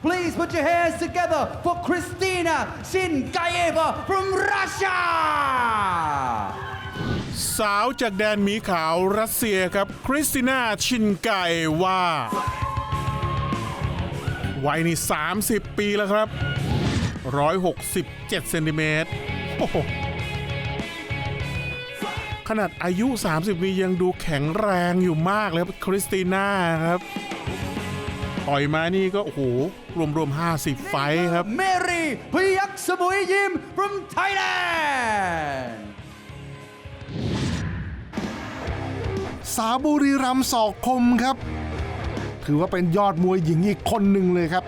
Please put your hands together for Kristina Shinkaeva from Russia. สาวจากแดนหมีขาวรัสเซียครับคริสติน่าชินไกว่าวัยนี่ 30 ปีแล้วครับ 167 เซนติเมตรโอ้โหขนาดอายุ 30 ปียังดูแข็งแรงอยู่มากเลยครับคริสติน่าครับ ต่อยมานี่ก็โอ้โหรวมๆ50 ไฟท์ครับ Mary Payak Samuy Yim from Thailand. สาวบุรีรัมย์ศอกคมครับ ถือว่าเป็นยอดมวยหญิงอีกคนหนึ่งเลยครับ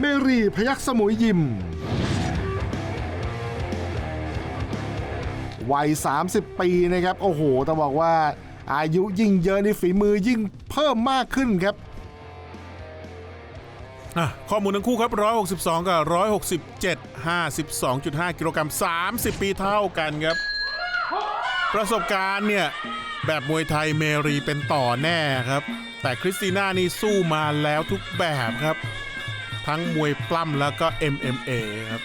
เมรีพยักสมุยยิมวัย 30 ปีนะครับ โอ้โหต้องบอกว่าอายุยิ่งเยอะนี่ฝีมือยิ่งเพิ่มมากขึ้นครับ อะข้อมูลทั้งคู่ครับ 162 กับ 167 52.5 กิโลกรัม 30 ปีเท่ากันครับ ประสบการณ์เนี่ย แบบมวยไทยเมรีเป็นต่อแน่ครับ แต่คริสติน่านี่สู้มาแล้วทุกแบบครับ ทั้งมวยปล้ำแล้วก็ MMA ครับ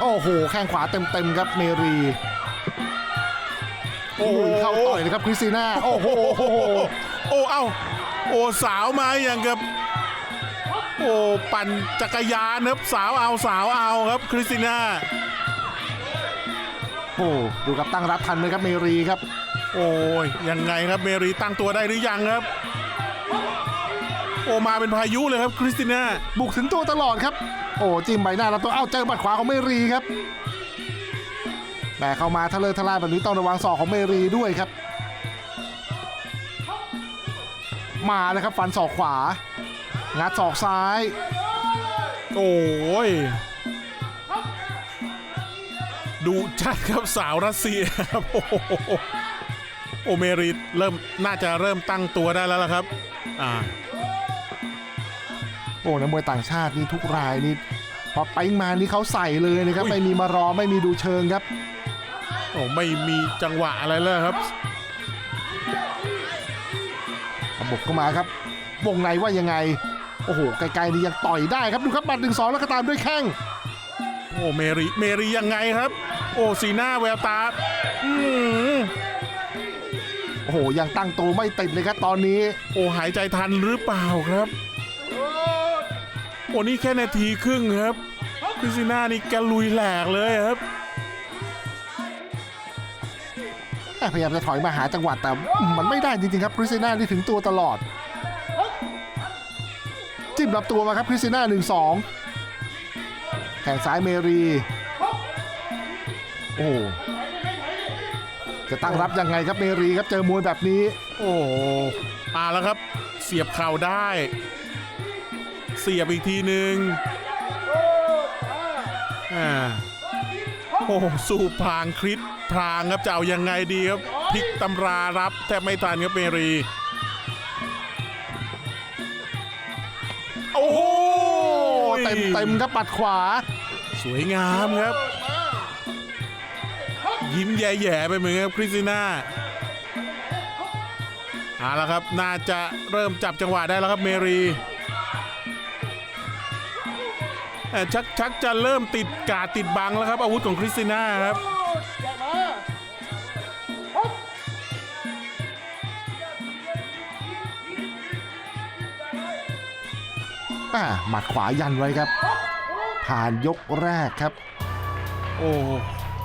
โอ้โห แข้งขวาเต็มๆครับเมรีโอ้โหเข้าต่อยเลยครับคริสติน่า โอ้โห โอ้เอ้าโอ้สาวมาอย่างกับโอ้ปั่นจักรยานครับสาวเอาสาวเอาครับคริสติน่าโอ้โหดูกับตั้งรับทันไหมครับเมรีครับ โอ้ยยังไงครับเมรีตั้งตัวได้หรือยังครับ โอ้มาเป็นพายุเลยครับคริสติน่าบุกถึงตัวตลอดครับ โอ้จิ้มใบหน้าแล้วตัวเอ้าเจอบัดขวาของเมรีครับแต่เข้ามาทะเลทลายแบบนี้ต้องระวังศอกของเมรีด้วยครับ มาเลยครับฟันศอกขวา งัดศอกซ้าย โอ้ยดูจัดครับสาวรัสเซียครับโอเมรีเริ่มน่าจะเริ่มตั้งตัวได้แล้วล่ะครับ อ่าโอ้นักมวยต่างชาตินี่ทุกรายนี่พอไปมานี่เขาใส่เลยนะครับ ไม่มีมารอไม่มีดูเชิงครับ โอ้ไม่มีจังหวะอะไรเลยครับ บุกเข้ามาครับวงในว่ายังไง โอ้โหไกลๆนี่ยังต่อยได้ครับดูครับบัตรหนึ่งสองแล้วก็ตามด้วยแข้งโอ้เมรีเมรียังไงครับ โอ้สีหน้าแววตาอืมโอ้โหยังตั้งตัวไม่ติดเลยครับตอนนี้ โอ้หายใจทันหรือเปล่าครับโอ้นี่แค่นาทีครึ่งครับคริสติน่านี่แกลุยแหลกเลยครับ พยายามจะถอยมาหาจังหวะแต่มันไม่ได้จริงๆครับคริสติน่านี่ถึงตัวตลอด จิ้มรับตัวมาครับคริสติน่าหนึ่งสองแข่งซ้ายเมรี โอ้จะตั้งรับยังไงครับเมรีครับเจอมวยแบบนี้ โอ้มาแล้วครับ เสียบเข่าได้ เสียบอีกทีหนึ่งอ่าโอ้สู้พางคริส พลางครับจะเอายังไงดีครับพลิกตำรารับแทบไม่ทันครับเมรีโอ้โหเต็มเต็มๆครับปัดขวา สวยงามครับ ยิ้มแย่ๆไปเหมือนครับคริสติน่าเอาละครับน่าจะเริ่มจับจังหวะได้แล้วครับเมรีเอ่อชักชักจะเริ่มติดกาดติดบังแล้วครับ อาวุธของคริสติน่าครับ อ่าหมัดขวายันไว้ครับ ผ่านยกแรกครับ โอ้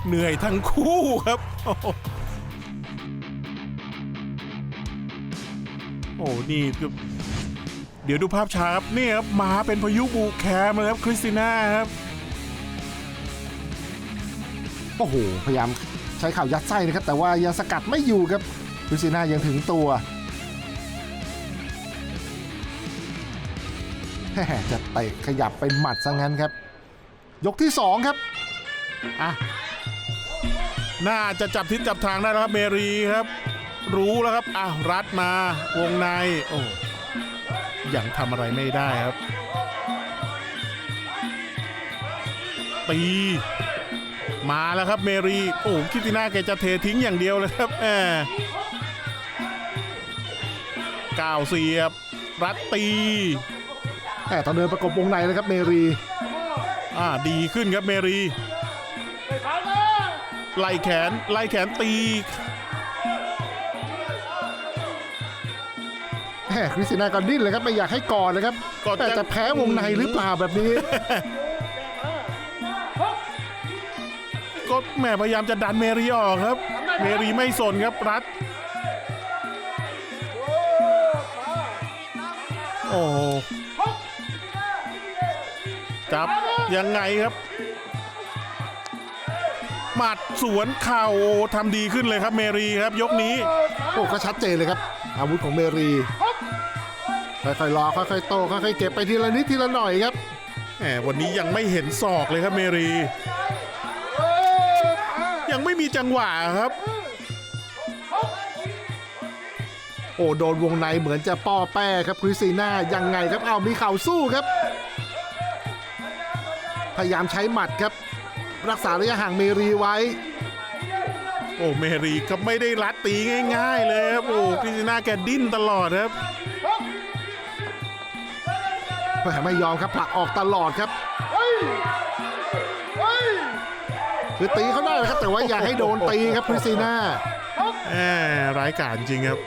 เหนื่อยทั้งคู่ครับ โอ้โหโอ้นี่คือเดี๋ยวดูภาพช้าครับนี่ครับมาเป็นพายุบูแคมเลยครับคริสติน่าครับ โอ้โห พยายามใช้เข่ายัดไส้นะครับ แต่ว่ายังสกัดไม่อยู่ครับคริสติน่ายังถึงตัว จะเตะขยับเป็นหมัดซะงั้นครับ ยกที่ 2 ครับอะน่าจะจับทิศจับทางได้แล้วครับเมรีครับ รู้แล้วครับอะรัดมาวงในโอ้ยังทำอะไรไม่ได้ครับตีมาแล้วครับเมรีโอ้คิดติน่าแกจะเททิ้งอย่างเดียวเลยครับแหมก้าวเสียบ รัดตี แต่ตอนเดินประกบวงในเลยครับเมรีอ่าดีขึ้นครับเมรี ไล่แขนไล่แขนตีแหมคริสติน่าก็ดิ้นเลยครับไม่อยากให้ก่อนเลยครับก่อนจะแต่จะแพ้วงในหรือเปล่าแบบนี้ ก็แหม่พยายามจะดันเมรีออกครับ เมรีไม่สนครับรัดโอ้โห จับยังไงครับ หมัดสวนเข่าโอ้ทำดีขึ้นเลยครับเมรีครับ ยกนี้ โอ้ก็ชัดเจนเลยครับ อาวุธของเมรีค่อยๆรอค่อยๆโตค่อยๆเก็บไปทีละนิดทีละหน่อยครับแหมวันนี้ยังไม่เห็นศอกเลยครับเมรี ยังไม่มีจังหวะครับ โอ้โดนวงในเหมือนจะป้อแป้ครับคริสติน่ายังไงครับเอามีเข่าสู้ครับ พยายามใช้หมัดครับ รักษาระยะห่างเมรีไว้ โอ้เมรีก็ไม่ได้รัดตีง่าย ๆ เลยครับโอ้คริสติน่าแกดิ้นตลอดครับแหมไม่ยอมครับผลักออกตลอดครับคือตีเขาได้นะครับแต่ว่าอย่าให้โดนตีครับคริสติน่าแหมร้ายกาจจริงครับ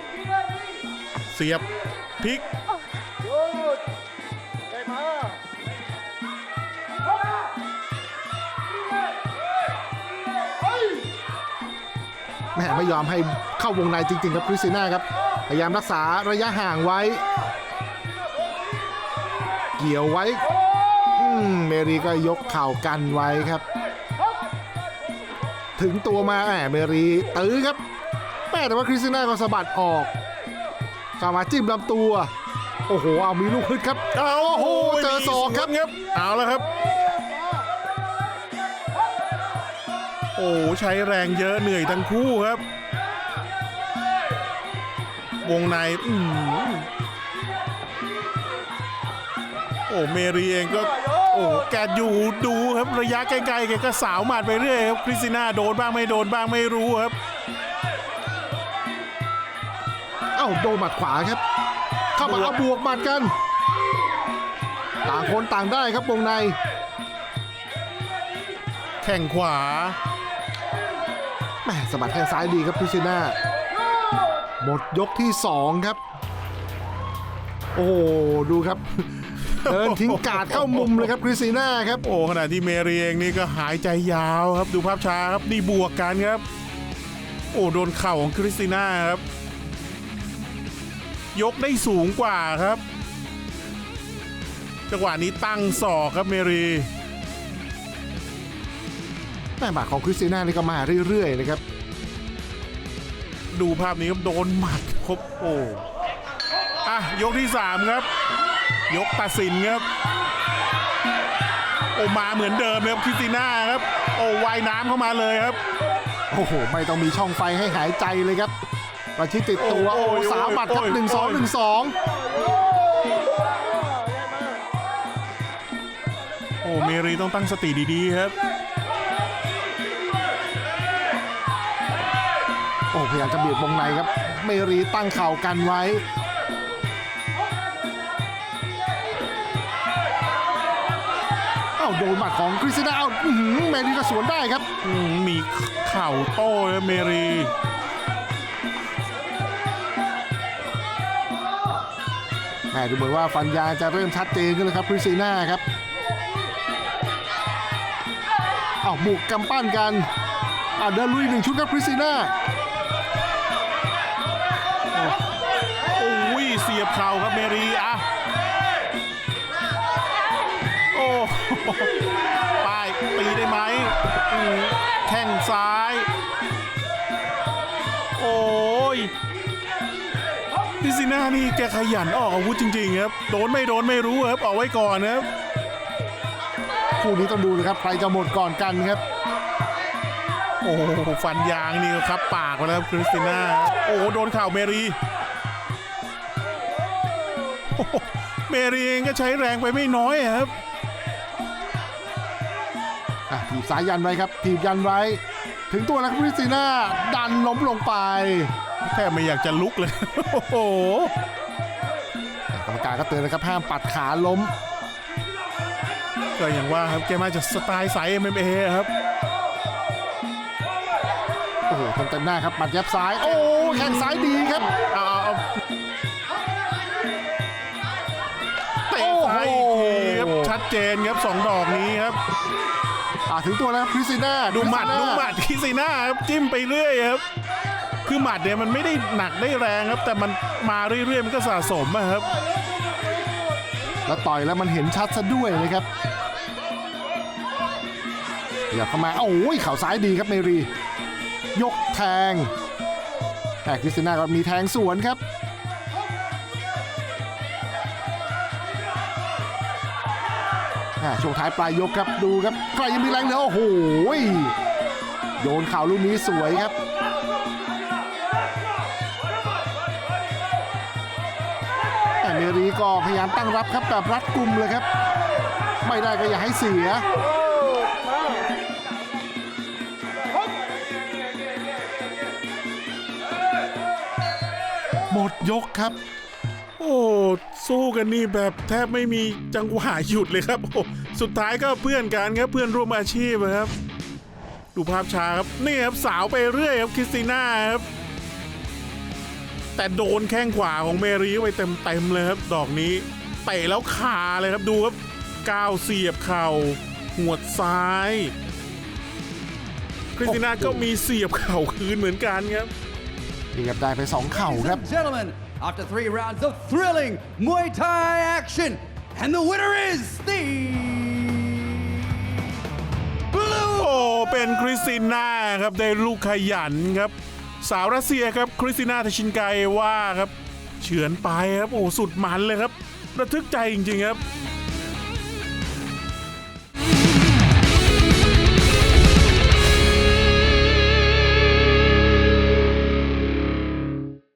เสียบพลิก มไม่ยอมให้เข้าวงในจริงๆครับคริสติน่าครับพยายามรักษาระยะห่างไว้ เกี่ยวไว้เมรีก็ยกเข่ากันไว้ครับ ถึงตัวมาแหมเมรีตื้อครับแม่แต่ว่าคริสติน่าก็สะบัดออกเข้ามาจิ้มลำตัว โอ้โห เอามีลูกฮึดครับ เอาโอ้โห เจอศอกครับมีสวนครับเอาแล้วครับ อ้ใช้แรงเยอะเหนื่อยทั้งคู่ครับ วงในอืมโอ้เมรีเองก็ โอ้แกอยู่ดูครับระยะใกล้ๆแกก็สาวหมัดไปเรื่อยครับคริสติน่าโดนบ้างไม่โดนบ้างไม่รู้ครับ เอ้าโดนหมัดขวาครับ เข้ามาบวกเอาบวกหมัดกัน ต่างคนต่างได้ครับวงใน แข่งขวาแห ม่สะบัดแข้งซ้ายดีครับคริสติน่าหมดยกที่2ครับ โอ้โหดูครับ เดินทิ้งกาดเข้ามุมเลยครับคริสติน่าครับ โอ้ขณะที่เมรีเองนี่ก็หายใจยาวครับ ดูภาพช้าครับนี่บวกกันครับ โอ้โดนเข่าของคริสติน่าครับ ยกได้สูงกว่าครับ จังหวะนี้ตั้งศอกครับเมรี แม่บาดของคริสติน่านี่ก็มาเรื่อยๆนะครับ ดูภาพนี้ครับโดนหมัดครบโอ้อะยกที่ 3 ครับ ยกตัดสินครับโอ้มาเหมือนเดิมเลยครับคริสติน่าครับ โอ้ว่ายน้ำเข้ามาเลยครับ โอ้โห ไม่ต้องมีช่องไฟให้หายใจเลยครับ ประชิดติดตัว โอ้โอ้ยสามบัตรครับโอ้ยหนึ่งสองหนึ่งสองโอ้เมรีต้องตั้งสติดีๆครับ อ้พยายามจะเบียดวงในครับเมรีตั้งเข่ากันไว้เอ้าโดนหมัดของคริสติน่าเอ้าอื้อหือเมรีก็สวนได้ครับ อืมมีเข่าโต้ครับเมรี แหมดูเหมือนว่าฟันยางจะเริ่มชัดเจนขึ้นแล้วครับคริสติน่าครับเอาบุกกำปั้นกันอ่าเดินลุยหนึ่งชุดครับคริสติน่า เสียบเข่าครับเมรีอะโอ้โหป้ายตีได้ไหมอืมแข้งซ้าย โอ้ยพิซิน่านี่แกขยันออกอาวุธจริงๆครับ โดนไม่โดนไม่รู้ครับ ออกไว้ก่อนนะครับ คู่นี้ต้องดูนะครับ ใครจะหมดก่อนกันครับ โอ้โหฟันยางนี่ก็ครับปากไปแล้วครับคริสติน่า โอ้โหโดนเข่าเมรีโอ้โห เมรีเองก็ใช้แรงไปไม่น้อยอะครับอะถีบสายยันไว้ครับถีบยันไว้ ถึงตัวแล้วครับคริสติน่าดันล้มลงไป แทบไม่อยากจะลุกเลย โอ้โหรรมการก็เตือนนะครับห้ามปัดขาล้ม ก็อย่างว่าครับแกมาจากสไตล์สาย MMA ครับ โอ้โหเต็มๆหน้าครับหมัดยับซ้าย โอ้แข้งซ้ายดีครับ เอาเอา ครับโอ้โหชัดเจนครับสองดอกนี้ครับอ่าถึงตัวแล้วคริสติน่าดูหมัดคริดูสติน่าหมัดคิซิน่าครับจิ้มไปเรื่อยครับคือหมัดเนี่ยมันไม่ได้หนักได้แรงครับ แต่มันมาเรื่อยๆมันก็สะสมอะครับ แล้วต่อยแล้วมันเห็นชัดซะด้วยนะครับอยากเข้ามาโอ้ยเข่าซ้ายดีครับเมรี ยกแทงแต่คริสติน่าก็มีแทงสวนครับ ช่วงท้ายปลายยกครับดูครับใครยังมีแรงเหลือโอ้โหโยนข่าวลูกนี้สวยครับแต่เมรีก็พยายามตั้งรับครับแบบรัดกุมเลยครับ ไม่ได้ก็อย่าให้เสียหมดยกครับ โอ้ สู้กันนี่แบบแทบไม่มีจังหวะหยุดเลยครับโอ้สุดท้ายก็เพื่อนกันครับเพื่อนร่วมอาชีพครับ ดูภาพช้าครับนี่ครับสาวไปเรื่อยครับคริสติน่าครับแต่โดนแข้งขวาของเมรีไปเต็มๆเลยครับ ดอกนี้เตะแล้วคาเลยครับดูครับก้าวเสียบเข่าหัวซ้ายคริสติน่าก็มีเสียบเข่าคืนเหมือนกันครับนี่ครับได้ไปสองเข่าครับ after three rounds of thrilling Muay Thai action, and the winner is the blue โอ้เป็นคริสติน่าครับได้ลูกขยันครับ สาวรัสเซียครับคริสติน่าทชินไกว่าครับ เฉือนไปครับโอ้สุดมันเลยครับ ระทึกใจจริงๆครับ